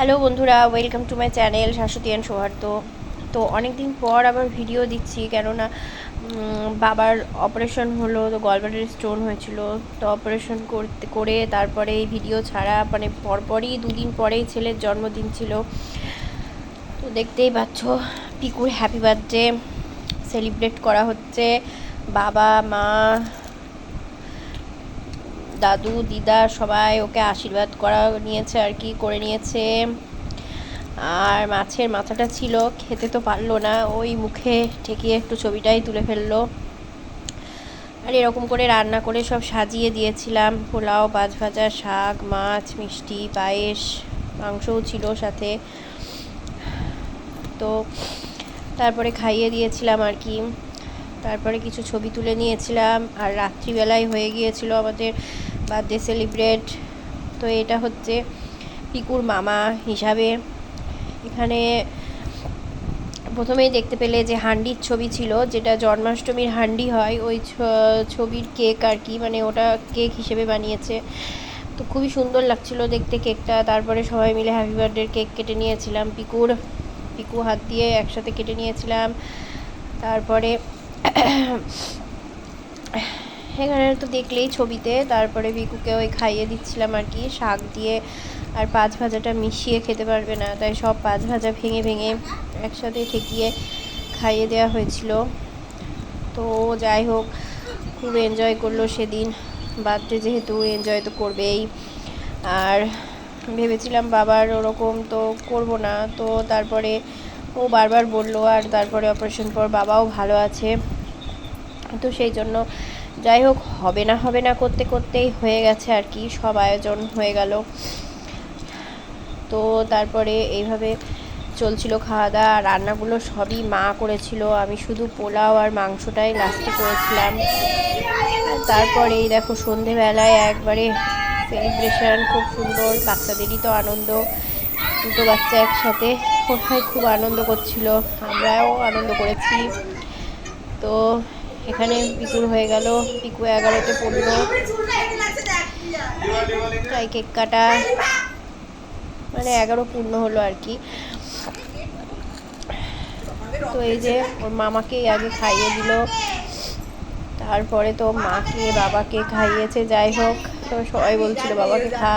Hello বন্ধুরা welcome to my channel Shashwati and Sauharda তো অনেক দিন পর আবার ভিডিও দিচ্ছি, কেননা বাবার অপারেশন হলো, তো গলব্লাডার স্টোন হয়েছিল। তো অপারেশন করতে, করে তারপরে এই ভিডিও ছাড়া মানে পরপরই দুদিন পরেই ছেলের জন্মদিন ছিল। তো দেখতেই পাচ্ছ, পিকুর হ্যাপি বার্থডে সেলিব্রেট করা হচ্ছে। বাবা, মা দাদু, দিদা সবাই ওকে আশীর্বাদ করা নিয়েছে আর কি, করে নিয়েছে। আর মাছের মাথাটা ছিল, খেতে তো পারল না, ওই মুখে ঠেকিয়ে একটু ছবিটাই তুলে ফেলল। আর এরকম করে রান্না করে সব সাজিয়ে দিয়েছিলাম, পোলাও পাঁচ ভাজা শাক, মাছ, মিষ্টি, পায়েস, মাংসও ছিল সাথে। তো তারপরে খাইয়ে দিয়েছিলাম আর কি। তারপরে কিছু ছবি তুলে নিয়েছিলাম, আর রাত্রিবেলায় হয়ে গিয়েছিল আমাদের বার্থডে সেলিব্রেট। তো এটা হচ্ছে পিকুর মামা হিসাবে। এখানে প্রথমেই দেখতে পেলে যে হান্ডির ছবি ছিল, যেটা জন্মাষ্টমীর হান্ডি হয়, ওই ছবির কেক আর কি মানে ওটা কেক হিসেবে বানিয়েছে। তো খুবই সুন্দর লাগছিল দেখতে কেকটা। তারপরে সবাই মিলে হ্যাপি বার্থডের কেক কেটে নিয়েছিলাম পিকুর। পিকু হাত দিয়ে একসাথে কেটে নিয়েছিলাম। তারপরে এখানে তো দেখলেই ছবিতে, তারপরে ভিকুকে ওই খাইয়ে দিচ্ছিলাম আর কি, শাক দিয়ে আর পাঁচ ভাজাটা মিশিয়ে খেতে পারবে না, তাই সব পাঁচ ভাজা ভেঙে ভেঙে একসাথে ঠেকিয়ে খাইয়ে দেওয়া হয়েছিল। তো যাই হোক, খুব এনজয় করল সেদিন, বার্থডে যেহেতু এনজয় তো করবেই। আর ভেবেছিলাম বাবার ওরকম তো করব না, তো তারপরে ও বারবার বলল আর তারপরে অপারেশন পর বাবাও ভালো আছে। তো সেই জন্য যাই হোক, হবে না হবে না করতে করতেই হয়ে গেছে আর কি, সব আয়োজন হয়ে গেল। তো তারপরে এইভাবে চলছিল খাওয়া দাওয়া রান্নাগুলো সবই মা করেছিল। আমি শুধু পোলাও আর মাংসটাই লাস্টে করেছিলাম। তারপরে এই দেখো, সন্ধেবেলায় একবারে সেলিব্রেশন খুব সুন্দর, বাচ্চাদেরই তো আনন্দ। দুটো বাচ্চা একসাথে, কোথায় খুব আনন্দ করছিল, আমরাও আনন্দ করেছি। তো এখানে পিকুর হয়ে গেল। পিকু এগারোতে পড়ল। তাই কেক কাটা মানে এগারো পূর্ণ হলো আর কি। তো এই যে ওর মামাকেই আগে খাইয়ে দিল। তারপরে তো মাকে, বাবাকে খাইয়েছে, যাই হোক। তো সবাই বলছিল, বাবাকে খা।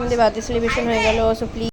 আমাদের বার্থডে সেলিব্রেশন হয়ে গেল সো প্লিজ